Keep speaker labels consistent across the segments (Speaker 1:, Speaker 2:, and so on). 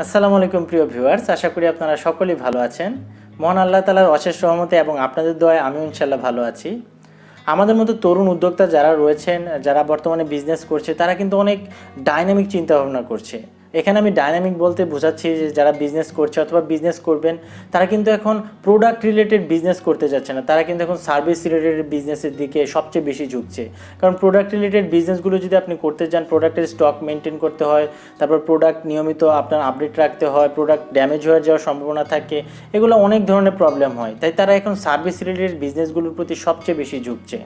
Speaker 1: আসসালামু আলাইকুম প্রিয় ভিউয়ার্স, আশা করি আপনারা সকলেই ভালো আছেন। মহান আল্লাহ তালার অশেষ রহমতে এবং আপনাদের দয়ায় আমি ইনশাল্লাহ ভালো আছি। আমাদের মতো তরুণ উদ্যোক্তা যারা রয়েছেন, যারা বর্তমানে বিজনেস করছে, তারা কিন্তু অনেক ডাইনামিক চিন্তাভাবনা করছে। এখানে আমি ডাইনামিক বলতে বোঝাচ্ছি যে যারা বিজনেস করছে অথবা বিজনেস করবেন, তারা কিন্তু এখন প্রোডাক্ট রিলেটেড বিজনেস করতে যাচ্ছে না। তারা কিন্তু এখন সার্ভিস রিলেটেড বিজনেসের দিকে সবচেয়ে বেশি ঝুঁকছে। কারণ প্রোডাক্ট রিলেটেড বিজনেসগুলো যদি আপনি করতে যান প্রোডাক্টের স্টক মেনটেন করতে হয়, তারপর প্রোডাক্ট নিয়মিত আপনার আপডেট রাখতে হয় প্রোডাক্ট ড্যামেজ হয়ে যাওয়ার সম্ভাবনা থাকে, এগুলো অনেক ধরনের প্রবলেম হয়। তাই তারা এখন সার্ভিস রিলেটেড বিজনেসগুলোর প্রতি সবচেয়ে বেশি ঝুঁকছে।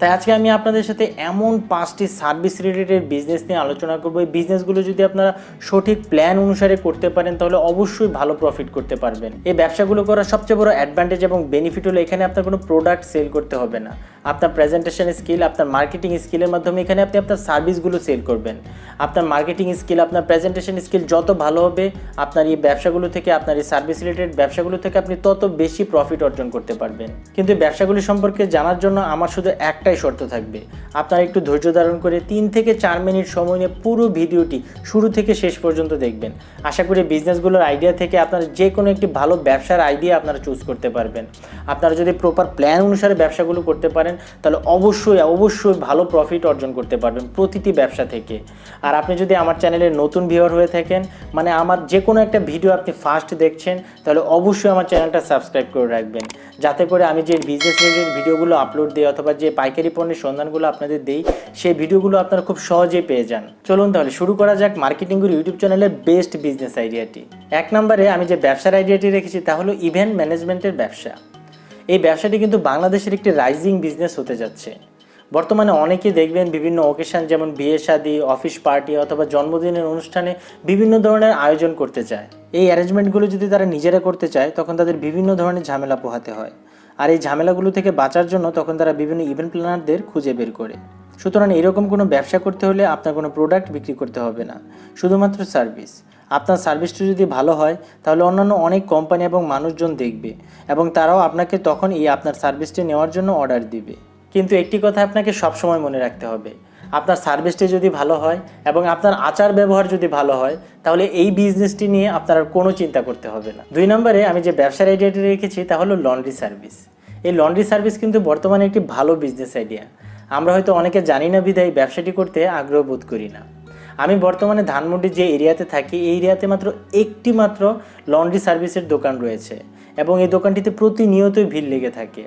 Speaker 1: তাই আজকে আমি আপনাদের সাথে এমন পাঁচটি সার্ভিস রিলেটেড বিজনেস নিয়ে আলোচনা করব। এই বিজনেসগুলো যদি আপনারা সঠিক প্ল্যান অনুসারে করতে পারেন, তাহলে অবশ্যই ভালো প্রফিট করতে পারবেন। এই ব্যবসাগুলো করার সবচেয়ে বড় অ্যাডভান্টেজ এবং বেনিফিট হলো এখানে আপনার কোনো প্রোডাক্ট সেল করতে হবে না। আপনার প্রেজেন্টেশন স্কিল আপনার মার্কেটিং স্কিলের মাধ্যমে এখানে আপনি আপনার সার্ভিসগুলো সেল করবেন। আপনার মার্কেটিং স্কিল আপনার প্রেজেন্টেশন স্কিল যত ভালো হবে, আপনার এই ব্যবসাগুলো থেকে, আপনার এই সার্ভিস রিলেটেড ব্যবসাগুলো থেকে আপনি তত বেশি প্রফিট অর্জন করতে পারবেন। কিন্তু ব্যবসাগুলি সম্পর্কে জানার জন্য আমার শুধু একটাই শর্ত থাকবে। আপনার একটু ধৈর্য ধারণ করে তিন থেকে চার মিনিট সময় নিয়ে পুরো ভিডিওটি শুরু থেকে শেষ পর্যন্ত দেখবেন। আশা করি বিজনেসগুলোর আইডিয়া থেকে আপনার যে কোনো একটি ভালো ব্যবসার আইডিয়া আপনারা চুজ করতে পারবেন। আপনারা যদি প্রপার প্ল্যান অনুসারে ব্যবসাগুলো করতে পারেন তাহলে অবশ্যই অবশ্যই ভালো প্রফিট অর্জন করতে পারবেন প্রতিটি ব্যবসা থেকে। আর আপনি যদি আমার চ্যানেলের নতুন ভিউয়ার হয়ে থাকেন মানে আমার যে কোনো একটা ভিডিও আপনি ফার্স্ট দেখছেন, তাহলে অবশ্যই আমার চ্যানেলটা সাবস্ক্রাইব করে রাখবেন। যাতে করে আমি যে বিজনেস রিলেটেড ভিডিওগুলো আপলোড দিই অথবা যে পাইকারি পণ্যের সন্ধানগুলো আপনাদের দিই, সেই ভিডিওগুলো আপনারা খুব সহজেই পেয়ে যান। চলুন তাহলে শুরু করা যাক মার্কেটিং গুরু ইউটিউব চ্যানেলের বেস্ট বিজনেস আইডিয়াটি এক নম্বরে আমি যে ব্যবসার আইডিয়াটি রেখেছি, তা হলো ইভেন্ট ম্যানেজমেন্টের ব্যবসা। এই ব্যবসাটি কিন্তু বাংলাদেশের একটি রাইজিং বিজনেস হতে যাচ্ছে। বর্তমানে অনেকেই দেখবেন বিভিন্ন ওকেশন যেমন বিয়ে শাদী অফিস পার্টি অথবা জন্মদিনের অনুষ্ঠানে বিভিন্ন ধরনের আয়োজন করতে চায়। এই অ্যারেঞ্জমেন্টগুলো যদি তারা নিজেরা করতে চায়, তখন তাদের বিভিন্ন ধরনের ঝামেলা পোহাতে হয়। আর এই ঝামেলাগুলো থেকে বাঁচার জন্য তখন তারা বিভিন্ন ইভেন্ট প্ল্যানারদের খুঁজে বের করে। সুতরাং এরকম কোনো ব্যবসা করতে হলে আপনার কোনো প্রোডাক্ট বিক্রি করতে হবে না। শুধুমাত্র সার্ভিস আপনার সার্ভিসটি যদি ভালো হয়, তাহলে অন্যান্য অনেক কোম্পানি এবং মানুষজন দেখবে এবং তারাও আপনাকে তখন এই আপনার সার্ভিসটি নেওয়ার জন্য অর্ডার দিবে। কিন্তু একটি কথা আপনাকে সবসময় মনে রাখতে হবে, আপনার সার্ভিসটি যদি ভালো হয় এবং আপনার আচার ব্যবহার যদি ভালো হয়, তাহলে এই বিজনেসটি নিয়ে আপনার কোনো চিন্তা করতে হবে না। দুই নম্বরে আমি যে ব্যবসার আইডিয়াটি রেখেছি, তা হলো লন্ড্রি সার্ভিস এই লন্ড্রি সার্ভিস কিন্তু বর্তমানে একটি ভালো বিজনেস আইডিয়া আমরা হয়তো অনেকে জানি না বিধায় ব্যবসাটি করতে আগ্রহ বোধ করি না। আমি বর্তমানে ধানমন্ডির যে এরিয়াতে থাকি, এই এরিয়াতে মাত্র একটি মাত্র লন্ড্রি সার্ভিসের দোকান রয়েছে এবং এই দোকানটিতে প্রতিনিয়তই ভিড় লেগে থাকে।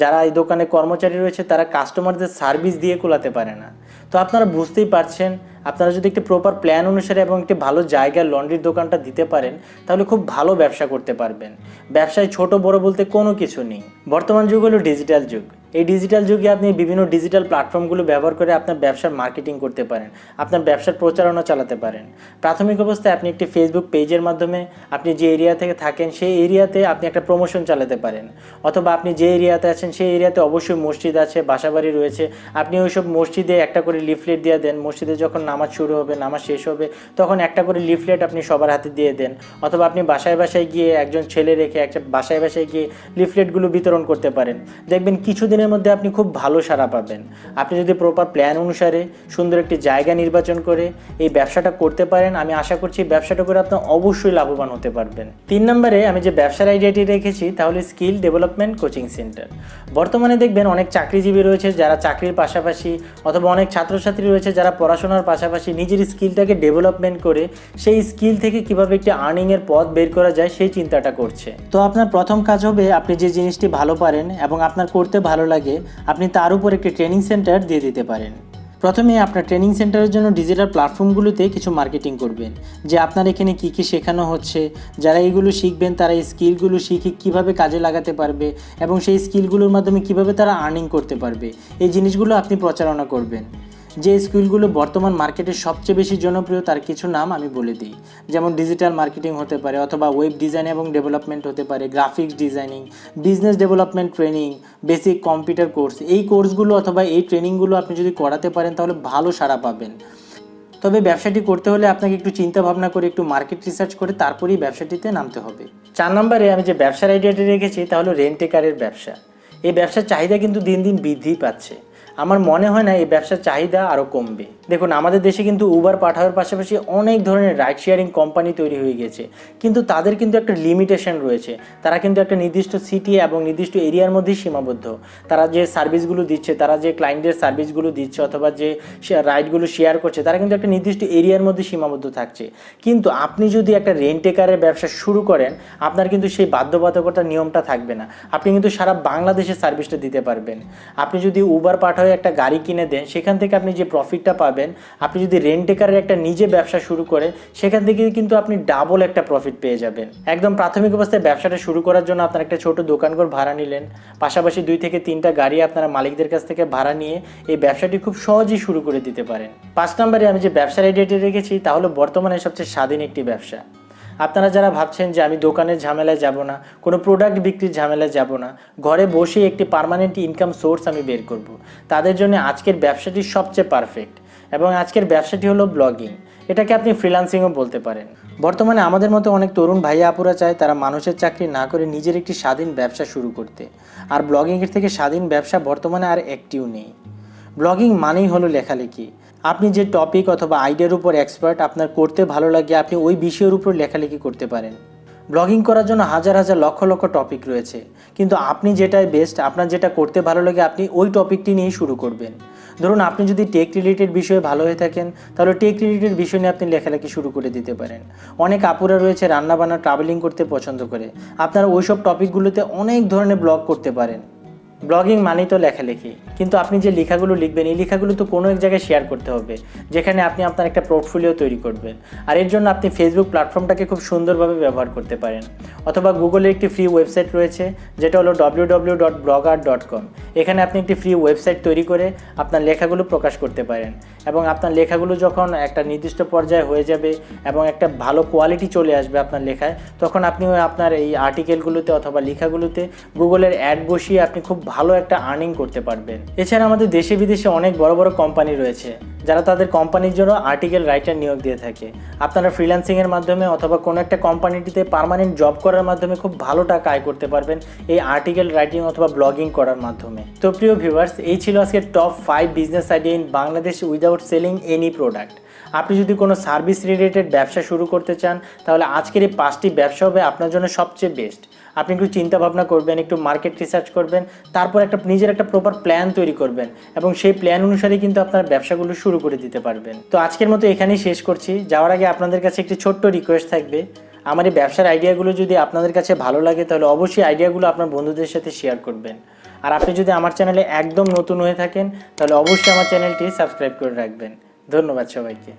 Speaker 1: যারা এই দোকানে কর্মচারী রয়েছে, তারা কাস্টমারদের সার্ভিস দিয়ে কোলাতে পারে না। তো আপনারা বুঝতেই পারছেন, আপনারা যদি একটি প্রপার প্ল্যান অনুসারে এবং একটি ভালো জায়গায় লন্ড্রির দোকানটা দিতে পারেন, তাহলে খুব ভালো ব্যবসা করতে পারবেন। ব্যবসায় ছোট বড় বলতে কোনো কিছু নেই। বর্তমান যুগ হলো ডিজিটাল যুগ। এই ডিজিটাল যুগে আপনি বিভিন্ন ডিজিটাল প্ল্যাটফর্মগুলো ব্যবহার করে আপনার ব্যবসার মার্কেটিং করতে পারেন, আপনার ব্যবসার প্রচারণা চালাতে পারেন। প্রাথমিক অবস্থায় আপনি একটি ফেসবুক পেজের মাধ্যমে আপনি যে এরিয়া থেকে থাকেন, সেই এরিয়াতে আপনি একটা প্রমোশন চালাতে পারেন। অথবা আপনি যে এরিয়াতে আছেন, সেই এরিয়াতে অবশ্যই মসজিদ আছে, বাসাবাড়ি রয়েছে। আপনি ওইসব মসজিদে একটা করে লিফলেট দিয়ে দেন। মসজিদে যখন নামাজ শুরু হবে, নামাজ শেষ হবে, তখন একটা করে লিফলেট আপনি সবার হাতে দিয়ে দেন। অথবা আপনি বাসায় বাসায় গিয়ে একজন ছেলে রেখে একটা বাসায় বাসায় গিয়ে লিফলেটগুলো বিতরণ করতে পারেন। দেখবেন কিছুদিনের মধ্যে আপনি খুব ভালো সাড়া পাবেন। আপনি যদি প্রপার প্ল্যান অনুসারে সুন্দর একটি জায়গা নির্বাচন করে এই ব্যবসাটা করতে পারেন, আমি আশা করছি ব্যবসাটা করে আপনি অবশ্যই লাভবান হতে পারবেন। তিন নম্বরে আমি যে ব্যবসার আইডিয়াটি রেখেছি তাহলে স্কিল ডেভেলপমেন্ট কোচিং সেন্টার বর্তমানে দেখবেন অনেক চাকরিজীবী রয়েছে যারা চাকরির পাশাপাশি অথবা অনেক ছাত্রছাত্রী রয়েছে যারা পড়াশোনার পাশাপাশি নিজের স্কিলটাকে ডেভেলপমেন্ট করে সেই স্কিল থেকে কীভাবে একটি আর্নিংয়ের পথ বের করা যায় সেই চিন্তাটা করছে। তো আপনার প্রথম কাজ হবে আপনি যে জিনিসটি ভালো পারেন এবং আপনার করতে ভালো লাগে, আপনি তার উপর একটি ট্রেনিং সেন্টার দিয়ে দিতে পারেন। প্রথমে আপনার ট্রেনিং সেন্টারের জন্য ডিজিটাল প্ল্যাটফর্মগুলোতে কিছু মার্কেটিং করবেন, যে আপনার এখানে কী কী শেখানো হচ্ছে, যারা এইগুলো শিখবেন তারা এই স্কিলগুলো শিখে কীভাবে কাজে লাগাতে পারবে এবং সেই স্কিলগুলোর মাধ্যমে কীভাবে তারা আর্নিং করতে পারবে, এই জিনিসগুলো আপনি প্রচারণা করবেন। যে স্কিলগুলো বর্তমান মার্কেটে সবচেয়ে বেশি জনপ্রিয়, তার কিছু নাম আমি বলে দিই। যেমন ডিজিটাল মার্কেটিং হতে পারে অথবা ওয়েব ডিজাইন এবং ডেভেলপমেন্ট হতে পারে graphics designing business development training basic computer course এই কোর্সগুলো অথবা এই ট্রেনিংগুলো আপনি যদি করাতে পারেন, তাহলে ভালো সাড়া পাবেন। তবে ব্যবসাটি করতে হলে আপনাকে একটু চিন্তা ভাবনা করে, একটু মার্কেট রিসার্চ করে, তারপরেই ব্যবসাটিতে নামতে হবে। চার নম্বরে আমি যে ব্যবসার আইডিয়াটি রেখেছি, তা হলো রেন্টেকারের ব্যবসা। এই ব্যবসার চাহিদা কিন্তু দিন দিন বৃদ্ধি পাচ্ছে। আমার মনে হয় না এই ব্যবসার চাহিদা আরও কমবে। দেখুন, আমাদের দেশে কিন্তু উবার পাঠাওয়ার পাশাপাশি অনেক ধরনের রাইড শেয়ারিং কোম্পানি তৈরি হয়ে গেছে। কিন্তু তাদের কিন্তু একটা লিমিটেশন রয়েছে। তারা কিন্তু একটা নির্দিষ্ট সিটি এবং নির্দিষ্ট এরিয়ার মধ্যেই সীমাবদ্ধ। তারা যে সার্ভিসগুলো দিচ্ছে, তারা যে ক্লায়েন্টদের সার্ভিসগুলো দিচ্ছে অথবা যে রাইডগুলো শেয়ার করছে, তারা কিন্তু একটা নির্দিষ্ট এরিয়ার মধ্যে সীমাবদ্ধ থাকছে। কিন্তু আপনি যদি একটা রেন্টেকারের ব্যবসা শুরু করেন, আপনার কিন্তু সেই বাধ্যবাধকতার নিয়মটা থাকবে না। আপনি কিন্তু সারা বাংলাদেশে সার্ভিসটা দিতে পারবেন। আপনি যদি উবার পাঠায় একটা গাড়ি কিনে দেন, সেখান থেকে আপনি যে প্রফিটটা পাবেন, আপনি যদি রেন্টেকারের একটা নিজে ব্যবসা শুরু করেন, সেখান থেকে কিন্তু আপনি ডাবল একটা প্রফিট পেয়ে যাবেন। একদম প্রাথমিক অবস্থায় ব্যবসাটা শুরু করার জন্য আপনার একটা ছোট দোকানঘর ভাড়া নিলেন। পাশাপাশি দুই থেকে তিনটা গাড়ি আপনারা মালিকদের কাছ থেকে ভাড়া নিয়ে এই ব্যবসাটি খুব সহজেই শুরু করে দিতে পারেন। পাঁচ নম্বরে আমি যে ব্যবসার আইডিয়াটি রেখেছি, তা হলো বর্তমানে সবচেয়ে স্বাধীন একটি ব্যবসা। আপনারা যারা ভাবছেন যে আমি দোকানের ঝামেলায় যাব না, কোনো প্রোডাক্ট বিক্রির ঝামেলায় যাব না, ঘরে বসে একটি পার্মানেন্ট ইনকাম সোর্স আমি বের করব। তাদের জন্য আজকের ব্যবসাটি সবচেয়ে পারফেক্ট এবং আজকের ব্যবসাটি হলো ব্লগিং এটাকে আপনি ফ্রিলান্সিংও বলতে পারেন। বর্তমানে আমাদের মতো অনেক তরুণ ভাইয়া আপুরা চায় তারা মানুষের চাকরি না করে নিজের একটি স্বাধীন ব্যবসা শুরু করতে। আর ব্লগিংয়ের থেকে স্বাধীন ব্যবসা বর্তমানে আর একটিও নেই। ব্লগিং মানেই হলো লেখালেখি। আপনি যে টপিক অথবা আইডিয়ার উপর এক্সপার্ট আপনার করতে ভালো লাগে, আপনি ওই বিষয়ের উপর লেখালেখি করতে পারেন। ব্লগিং করার জন্য হাজার হাজার লক্ষ লক্ষ টপিক রয়েছে। কিন্তু আপনি যেটাই বেস্ট আপনার যেটা করতে ভালো লাগে, আপনি ওই টপিকটি নিয়েই শুরু করবেন। ধরুন, আপনি যদি টেক রিলেটেড বিষয়ে ভালো হয়ে থাকেন, তাহলে টেক রিলেটেড বিষয় নিয়ে আপনি লেখালেখি শুরু করে দিতে পারেন। অনেক আপুরা রয়েছে রান্নাবান্না ট্রাভেলিং করতে পছন্দ করে। আপনারা ওইসব টপিকগুলোতে অনেক ধরনের ব্লগ করতে পারেন। ব্লগিং মানেই তো লেখালেখি। কিন্তু আপনি যে লেখাগুলো লিখবেন, এই লেখাগুলো তো কোনো এক জায়গায় শেয়ার করতে হবে, যেখানে আপনি আপনার একটা পোর্টফোলিও তৈরি করবেন। আর এর জন্য আপনি ফেসবুক প্ল্যাটফর্মটাকে খুব সুন্দরভাবে ব্যবহার করতে পারেন। অথবা গুগলের একটি ফ্রি ওয়েবসাইট রয়েছে, যেটা হলো W W dot blogger dot com এখানে আপনি একটি ফ্রি ওয়েবসাইট তৈরি করে আপনার লেখাগুলো প্রকাশ করতে পারেন। এবং আপনার লেখাগুলো যখন একটা নির্দিষ্ট পর্যায়ে হয়ে যাবে এবং একটা ভালো কোয়ালিটি চলে আসবে আপনার লেখায়, তখন আপনি আপনার এই আর্টিকেলগুলোতে অথবা লেখাগুলোতে গুগলের অ্যাড বসিয়ে আপনি খুব ভালো একটা আর্নিং করতে পারবেন। এছাড়া আমাদের দেশে বিদেশে অনেক বড় বড় কোম্পানি রয়েছে। যারা তাদের কোম্পানির জন্য আর্টিকেল রাইটার নিয়োগ দিয়ে থাকে। আপনারা ফ্রিল্যান্সিংয়ের মাধ্যমে অথবা কোনো একটা কোম্পানিটিতে পারমানেন্ট জব করার মাধ্যমে খুব ভালো টাকা আয় করতে পারবেন এই আর্টিকেল রাইটিং অথবা ব্লগিং করার মাধ্যমে। তো প্রিয় ভিউয়ার্স এই ছিল আজকে top five business idea in Bangladesh without selling any product আপনি যদি কোনো সার্ভিস রিলেটেড ব্যবসা শুরু করতে চান, তাহলে আজকের এই পাঁচটি ব্যবসা হবে আপনার জন্য সবচেয়ে বেস্ট। আপনি একটু চিন্তা ভাবনা করবেন, একটু মার্কেট রিসার্চ করবেন, তারপর একটা নিজের একটা প্রপার প্ল্যান তৈরি করবেন এবং সেই প্ল্যান অনুসারে কিন্তু আপনার ব্যবসাগুলো শুরু করে দিতে পারবেন। তো আজকের মতো এখানেই শেষ করছি। যাওয়ার আগে আপনাদের কাছে একটি ছোট্ট রিকোয়েস্ট থাকবে। আমার এই ব্যবসার আইডিয়াগুলো যদি আপনাদের কাছে ভালো লাগে, তাহলে অবশ্যই আইডিয়াগুলো আপনার বন্ধুদের সাথে শেয়ার করবেন। আর আপনি যদি আমার চ্যানেলে একদম নতুন হয়ে থাকেন, তাহলে অবশ্যই আমার চ্যানেলটি সাবস্ক্রাইব করে রাখবেন। ধন্যবাদ সবাইকে।